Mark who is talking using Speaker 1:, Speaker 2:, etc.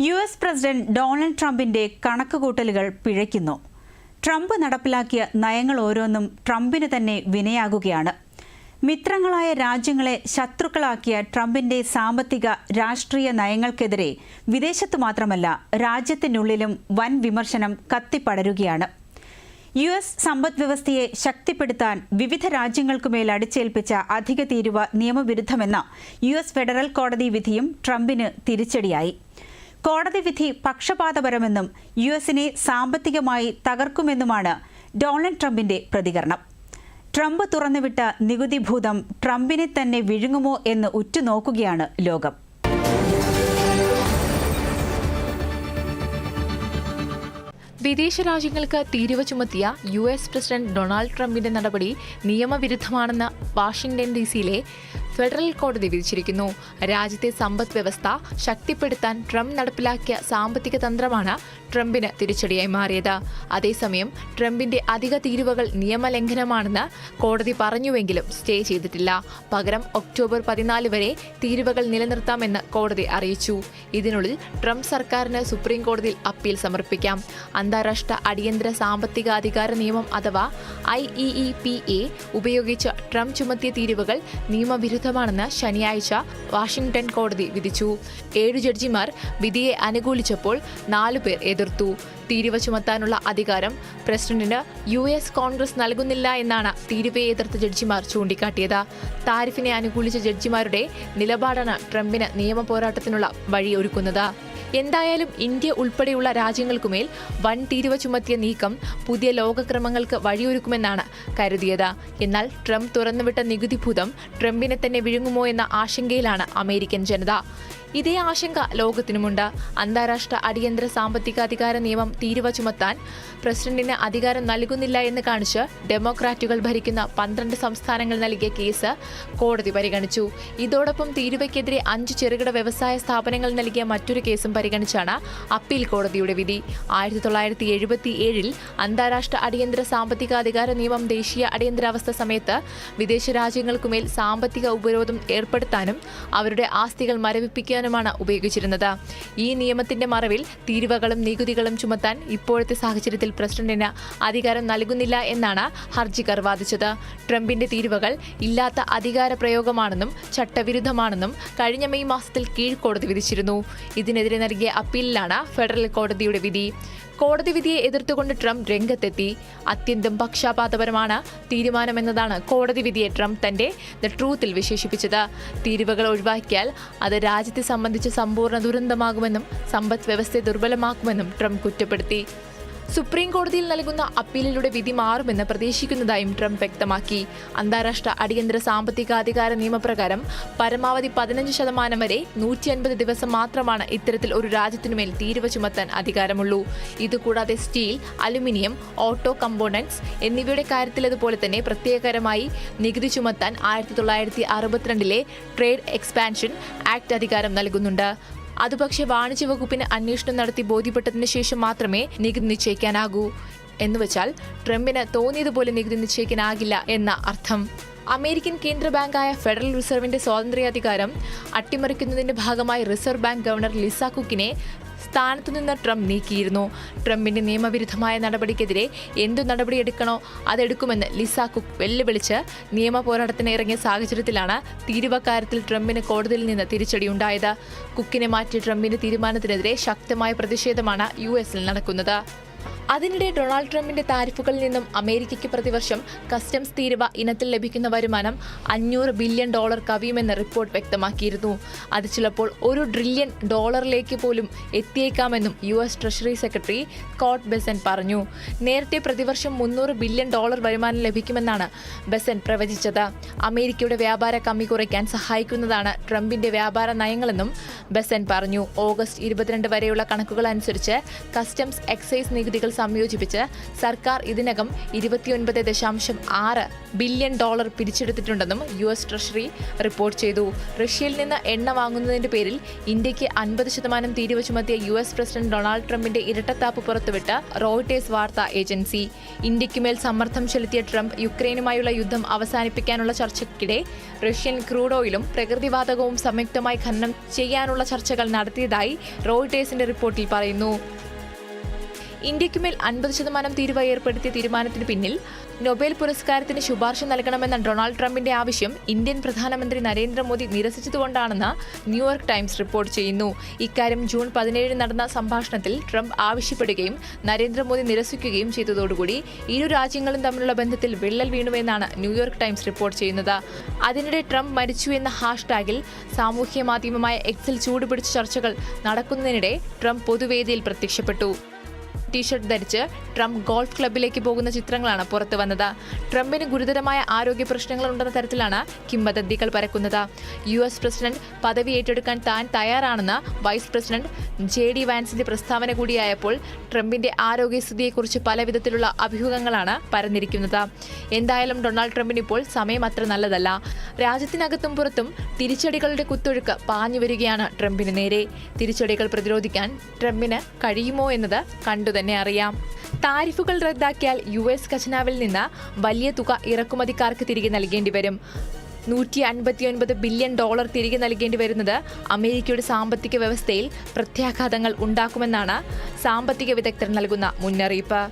Speaker 1: U S president Donald ട്രംപിന്റെ കണക്കുകൂട്ടലുകൾ പിഴയ്ക്കുന്നു. Trump നടപ്പിലാക്കിയ നയങ്ങൾ ഓരോന്നും ട്രംപിന് തന്നെ വിനയാകുകയാണ്. മിത്രങ്ങളായ രാജ്യങ്ങളെ ശത്രുക്കളാക്കിയ ട്രംപിന്റെ സാമ്പത്തിക രാഷ്ട്രീയ നയങ്ങൾക്കെതിരെ വിദേശത്തു മാത്രമല്ല രാജ്യത്തിനുള്ളിലും വൻ വിമർശനം കത്തിപ്പടരുകയാണ്. യു എസ് സമ്പദ്വ്യവസ്ഥയെ ശക്തിപ്പെടുത്താൻ വിവിധ രാജ്യങ്ങൾക്കുമേൽ അടിച്ചേൽപ്പിച്ച അധിക തീരുവ നിയമവിരുദ്ധമെന്ന യു എസ് ഫെഡറൽ കോടതി വിധിയും ട്രംപിന് തിരിച്ചടിയായി. കോടതി വിധി പക്ഷപാതപരമെന്നും യു എസിനെ സാമ്പത്തികമായി തകർക്കുമെന്നുമാണ് ഡൊണാൾഡ് ട്രംപിന്റെ പ്രതികരണം. ട്രംപ് തുറന്നുവിട്ട നികുതി ഭൂതം ട്രംപിനെ തന്നെ വിഴുങ്ങുമോ എന്ന് ഉറ്റുനോക്കുകയാണ് ലോകം.
Speaker 2: വിദേശ രാജ്യങ്ങൾക്ക് തീരുവ ചുമത്തിയ യു എസ് പ്രസിഡന്റ് ഡൊണാൾഡ് ട്രംപിന്റെ നടപടി നിയമവിരുദ്ധമാണെന്ന് വാഷിംഗ്ടൺ ഡി സിയിലെ ഫെഡറൽ കോടതി വിധിച്ചിരിക്കുന്നു. രാജ്യത്തെ സമ്പദ് വ്യവസ്ഥ ശക്തിപ്പെടുത്താൻ ട്രംപ് നടപ്പിലാക്കിയ സാമ്പത്തിക തന്ത്രമാണ് ട്രംപിന് തിരിച്ചടിയായി മാറിയത്. അതേസമയം ട്രംപിന്റെ അധിക തീരുവകൾ നിയമലംഘനമാണെന്ന് കോടതി പറഞ്ഞുവെങ്കിലും സ്റ്റേ ചെയ്തിട്ടില്ല. പകരം ഒക്ടോബർ പതിനാല് വരെ തീരുവകൾ നിലനിർത്താമെന്ന് കോടതി അറിയിച്ചു. ഇതിനുള്ളിൽ ട്രംപ് സർക്കാരിന് സുപ്രീം കോടതിയിൽ അപ്പീൽ സമർപ്പിക്കാം. അന്താരാഷ്ട്ര അടിയന്തര സാമ്പത്തിക അധികാര നിയമം അഥവാ ഐ ഇ പി എ ഉപയോഗിച്ച് ട്രംപ് ചുമത്തിയ തീരുവകൾ നിയമവിരുദ്ധമാണെന്ന് ശനിയാഴ്ച വാഷിംഗ്ടൺ കോടതി വിധിച്ചു. ഏഴു ജഡ്ജിമാർ വിധിയെ അനുകൂലിച്ചപ്പോൾ നാലു പേർ എതിർത്തു. തീരുവ ചുമത്താനുള്ള അധികാരം പ്രസിഡന്റിന് യു എസ് കോൺഗ്രസ് നൽകുന്നില്ല എന്നാണ് തീരുവയെ എതിർത്ത ജഡ്ജിമാർ ചൂണ്ടിക്കാട്ടിയത്. താരിഫിനെ അനുകൂലിച്ച ജഡ്ജിമാരുടെ നിലപാടാണ് ട്രംപിന് നിയമ പോരാട്ടത്തിനുള്ള വഴിയൊരുക്കുന്നത്. എന്തായാലും ഇന്ത്യ ഉൾപ്പെടെയുള്ള രാജ്യങ്ങൾക്കുമേൽ വൻ തീരുവ ചുമത്തിയ നീക്കം പുതിയ ലോകക്രമങ്ങൾക്ക് വഴിയൊരുക്കുമെന്നാണ് കരുതിയത്. എന്നാൽ ട്രംപ് തുറന്നുവിട്ട നികുതി ഭൂതം ട്രംപിനെ തന്നെ വിഴുങ്ങുമോ എന്ന ആശങ്കയിലാണ് അമേരിക്കൻ ജനത. ഇതേ ആശങ്ക ലോകത്തിനുമുണ്ട്. അന്താരാഷ്ട്ര അടിയന്തര സാമ്പത്തിക അധികാര നിയമം തീരുവ ചുമത്താൻ പ്രസിഡന്റിന് അധികാരം നൽകുന്നില്ല എന്ന് കാണിച്ച് ഡെമോക്രാറ്റുകൾ ഭരിക്കുന്ന പന്ത്രണ്ട് സംസ്ഥാനങ്ങൾ നൽകിയ കേസ് കോടതി പരിഗണിച്ചു. ഇതോടൊപ്പം തീരുവയ്ക്കെതിരെ അഞ്ച് ചെറുകിട വ്യവസായ സ്ഥാപനങ്ങൾ നൽകിയ മറ്റൊരു കേസും പരിഗണിച്ചാണ് അപ്പീൽ കോടതിയുടെ വിധി. ആയിരത്തി തൊള്ളായിരത്തി എഴുപത്തി ഏഴിൽ അന്താരാഷ്ട്ര അടിയന്തര സാമ്പത്തിക അധികാര നിയമം ദേശീയ അടിയന്തരാവസ്ഥ സമയത്ത് വിദേശ രാജ്യങ്ങൾക്കുമേൽ സാമ്പത്തിക ഉപരോധം ഏർപ്പെടുത്താനും അവരുടെ ആസ്തികൾ മരവിപ്പിക്കാനുമാണ് ഉപയോഗിച്ചിരുന്നത്. ഈ നിയമത്തിന്റെ മറവിൽ തീരുവകളും നികുതികളും ചുമത്താൻ ഇപ്പോഴത്തെ സാഹചര്യത്തിൽ പ്രസിഡന്റിന് അധികാരം നൽകുന്നില്ല എന്നാണ് ഹർജിക്കാർ വാദിച്ചത്. ട്രംപിന്റെ തീരുവകൾ ഇല്ലാത്ത അധികാര പ്രയോഗമാണെന്നും ചട്ടവിരുദ്ധമാണെന്നും കഴിഞ്ഞ മെയ് മാസത്തിൽ കീഴ്ക്കോടതി വിധിച്ചിരുന്നു. ഇതിനെതിരെ നൽകിയ അപ്പീലിലാണ് ഫെഡറൽ കോടതിയുടെ വിധി. കോടതി വിധിയെ എതിർത്തുകൊണ്ട് ട്രംപ് രംഗത്തെത്തി. അത്യന്തം പക്ഷാപാതപരമാണ് തീരുമാനമെന്നതാണ് കോടതി വിധിയെ ട്രംപ് തന്റെ ദ ട്രൂത്തിൽ വിശേഷിപ്പിച്ചത്. തീരുവകൾ ഒഴിവാക്കിയാൽ അത് രാജ്യത്തെ സംബന്ധിച്ച് സമ്പൂർണ ദുരന്തമാകുമെന്നും സമ്പദ് വ്യവസ്ഥയെ ദുർബലമാക്കുമെന്നും ട്രംപ് കുറ്റപ്പെടുത്തി. സുപ്രീം കോടതിയിൽ നൽകുന്ന അപ്പീലിലൂടെ വിധി മാറുമെന്ന് പ്രതീക്ഷിക്കുന്നതായും ട്രംപ് വ്യക്തമാക്കി. അന്താരാഷ്ട്ര അടിയന്തര സാമ്പത്തികാധികാര നിയമപ്രകാരം പരമാവധി പതിനഞ്ച് ശതമാനം വരെ നൂറ്റി അൻപത് ദിവസം മാത്രമാണ് ഇത്തരത്തിൽ ഒരു രാജ്യത്തിനുമേൽ തീരുവ ചുമത്താൻ അധികാരമുള്ളൂ. ഇതുകൂടാതെ സ്റ്റീൽ അലുമിനിയം ഓട്ടോ കമ്പോണന്റ്സ് എന്നിവയുടെ കാര്യത്തിലതുപോലെ തന്നെ പ്രത്യേകകരമായി നികുതി ചുമത്താൻ ആയിരത്തി തൊള്ളായിരത്തി അറുപത്തിരണ്ടിലെ ട്രേഡ് എക്സ്പാൻഷൻ ആക്ട് അധികാരം നൽകുന്നുണ്ട്. അത് പക്ഷേ വാണിജ്യ വകുപ്പിന് അന്വേഷണം നടത്തി ബോധ്യപ്പെട്ടതിന് ശേഷം മാത്രമേ നികുതി നിശ്ചയിക്കാനാകൂ. എന്നുവച്ചാൽ ട്രംപിന് തോന്നിയതുപോലെ നികുതി നിശ്ചയിക്കാനാകില്ല എന്ന അർത്ഥം. അമേരിക്കൻ കേന്ദ്ര ബാങ്കായ ഫെഡറൽ റിസർവിന്റെ സ്വാതന്ത്ര്യാധികാരം അട്ടിമറിക്കുന്നതിന്റെ ഭാഗമായി റിസർവ് ബാങ്ക് ഗവർണർ ലിസ കുക്കിനെ സ്ഥാനത്തു നിന്ന് ട്രംപ് നീക്കിയിരുന്നു. ട്രംപിന്റെ നിയമവിരുദ്ധമായ നടപടിക്കെതിരെ എന്തു നടപടിയെടുക്കണോ അതെടുക്കുമെന്ന് ലിസ കുക്ക് വെല്ലുവിളിച്ച് നിയമ പോരാട്ടത്തിന് ഇറങ്ങിയ സാഹചര്യത്തിലാണ് തീരുവക്കാര്യത്തിൽ ട്രംപിന് കോടതിയിൽ നിന്ന് തിരിച്ചടിയുണ്ടായത് കുക്കിനെ മാറ്റി ട്രംപിന്റെ തീരുമാനത്തിനെതിരെ ശക്തമായ പ്രതിഷേധമാണ് യു എസിൽ നടക്കുന്നത്. അതിനിടെ ഡൊണാൾഡ് ട്രംപിന്റെ താരിഫുകളിൽ നിന്നും അമേരിക്കയ്ക്ക് പ്രതിവർഷം കസ്റ്റംസ് തീരുവ ഇനത്തിൽ ലഭിക്കുന്ന വരുമാനം അഞ്ഞൂറ് ബില്യൺ ഡോളർ കവിയുമെന്ന് റിപ്പോർട്ട് വ്യക്തമാക്കിയിരുന്നു. അത് ചിലപ്പോൾ ഒരു ട്രില്യൺ ഡോളറിലേക്ക് പോലും എത്തിയേക്കാമെന്നും U S treasury secretary Scott Bessent പറഞ്ഞു. നേരത്തെ പ്രതിവർഷം മുന്നൂറ് ബില്യൺ ഡോളർ വരുമാനം ലഭിക്കുമെന്നാണ് ബെസൻ പ്രവചിച്ചത്. അമേരിക്കയുടെ വ്യാപാര കമ്മി കുറയ്ക്കാൻ സഹായിക്കുന്നതാണ് ട്രംപിന്റെ വ്യാപാര നയങ്ങളെന്നും ബെസൻ പറഞ്ഞു. ഓഗസ്റ്റ് ഇരുപത്തിരണ്ട് വരെയുള്ള കണക്കുകൾ അനുസരിച്ച് കസ്റ്റംസ് എക്സൈസ് നികുതികൾ സംയോജിപ്പിച്ച് സർക്കാർ ഇതിനകം ഇരുപത്തിയൊൻപത് ദശാംശം ആറ് ബില്യൺ ഡോളർ പിരിച്ചെടുത്തിട്ടുണ്ടെന്നും യു എസ് ട്രഷറി റിപ്പോർട്ട് ചെയ്തു. റഷ്യയിൽ നിന്ന് എണ്ണ വാങ്ങുന്നതിന്റെ പേരിൽ ഇന്ത്യയ്ക്ക് അൻപത് ശതമാനം തീരുവ ചുമത്തിയ യു എസ് പ്രസിഡന്റ് ഡൊണാൾഡ് ട്രംപിന്റെ ഇരട്ടത്താപ്പ് പുറത്തുവിട്ട റോയിട്ടേഴ്സ് വാർത്താ ഏജൻസി. ഇന്ത്യക്കുമേൽ സമ്മർദ്ദം ചെലുത്തിയ ട്രംപ് യുക്രൈനുമായുള്ള യുദ്ധം അവസാനിപ്പിക്കാനുള്ള ചർച്ചയ്ക്കിടെ റഷ്യൻ ക്രൂഡ് ഓയിലും പ്രകൃതിവാതകവും സംയുക്തമായി ഖനനം ചെയ്യാനുള്ള ചർച്ചകൾ നടത്തിയതായി റോയിട്ടേഴ്സിന്റെ റിപ്പോർട്ടിൽ പറയുന്നു. ഇന്ത്യക്കുമേൽ അൻപത് ശതമാനം തീരുവ ഏർപ്പെടുത്തിയ തീരുമാനത്തിന് പിന്നിൽ നൊബേൽ പുരസ്കാരത്തിന് ശുപാർശ നൽകണമെന്ന ഡൊണാൾഡ് ട്രംപിന്റെ ആവശ്യം ഇന്ത്യൻ പ്രധാനമന്ത്രി നരേന്ദ്രമോദി നിരസിച്ചതുകൊണ്ടാണെന്ന് ന്യൂയോർക്ക് ടൈംസ് റിപ്പോർട്ട് ചെയ്യുന്നു. ഇക്കാര്യം ജൂൺ പതിനേഴിന് നടന്ന സംഭാഷണത്തിൽ ട്രംപ് ആവശ്യപ്പെടുകയും നരേന്ദ്രമോദി നിരസിക്കുകയും ചെയ്തതോടുകൂടി ഇരു രാജ്യങ്ങളും തമ്മിലുള്ള ബന്ധത്തിൽ വിള്ളൽ വീണുവെന്നാണ് ന്യൂയോർക്ക് ടൈംസ് റിപ്പോർട്ട് ചെയ്യുന്നത്. അതിനിടെ ട്രംപ് മരിച്ചു എന്ന ഹാഷ്ടാഗിൽ സാമൂഹ്യ മാധ്യമമായ എക്സിൽ ചൂടുപിടിച്ച ചർച്ചകൾ നടക്കുന്നതിനിടെ ട്രംപ് പൊതുവേദിയിൽ പ്രത്യക്ഷപ്പെട്ടു. ടീഷർട്ട് ധരിച്ച് ട്രംപ് ഗോൾഫ് ക്ലബിലേക്ക് പോകുന്ന ചിത്രങ്ങളാണ് പുറത്തു വന്നത്. ട്രംപിന് ഗുരുതരമായ ആരോഗ്യ പ്രശ്നങ്ങൾ ഉണ്ടെന്ന തരത്തിലാണ് കിംവദന്തികൾ പരക്കുന്നത്. യു എസ് പ്രസിഡന്റ് പദവി ഏറ്റെടുക്കാൻ താൻ തയ്യാറാണെന്ന് വൈസ് പ്രസിഡന്റ് ജെ ഡി വാൻസിന്റെ പ്രസ്താവന കൂടിയായപ്പോൾ ട്രംപിന്റെ ആരോഗ്യസ്ഥിതിയെക്കുറിച്ച് പല വിധത്തിലുള്ള അഭ്യൂഹങ്ങളാണ് പരന്നിരിക്കുന്നത്. എന്തായാലും ഡൊണാൾഡ് ട്രംപിന് ഇപ്പോൾ സമയം അത്ര നല്ലതല്ല. രാജ്യത്തിനകത്തും പുറത്തും തിരിച്ചടികളുടെ കുത്തൊഴുക്ക് പാഞ്ഞു വരികയാണ് ട്രംപിന് നേരെ. തിരിച്ചടികൾ പ്രതിരോധിക്കാൻ ട്രംപിന് കഴിയുമോ എന്നത് കണ്ടുതന്നെ അറിയാം. താരിഫുകൾ റദ്ദാക്കിയാൽ യു എസ് ഖജനാവിൽ നിന്ന് വലിയ തുക ഇറക്കുമതിക്കാർക്ക് തിരികെ നൽകേണ്ടി വരും. നൂറ്റി അൻപത്തിയൊൻപത് ബില്യൺ ഡോളർ തിരികെ നൽകേണ്ടി വരുന്നത് അമേരിക്കയുടെ സാമ്പത്തിക വ്യവസ്ഥയിൽ പ്രത്യാഘാതങ്ങൾ ഉണ്ടാക്കുമെന്നാണ് സാമ്പത്തിക വിദഗ്ധർ നൽകുന്ന മുന്നറിയിപ്പ്.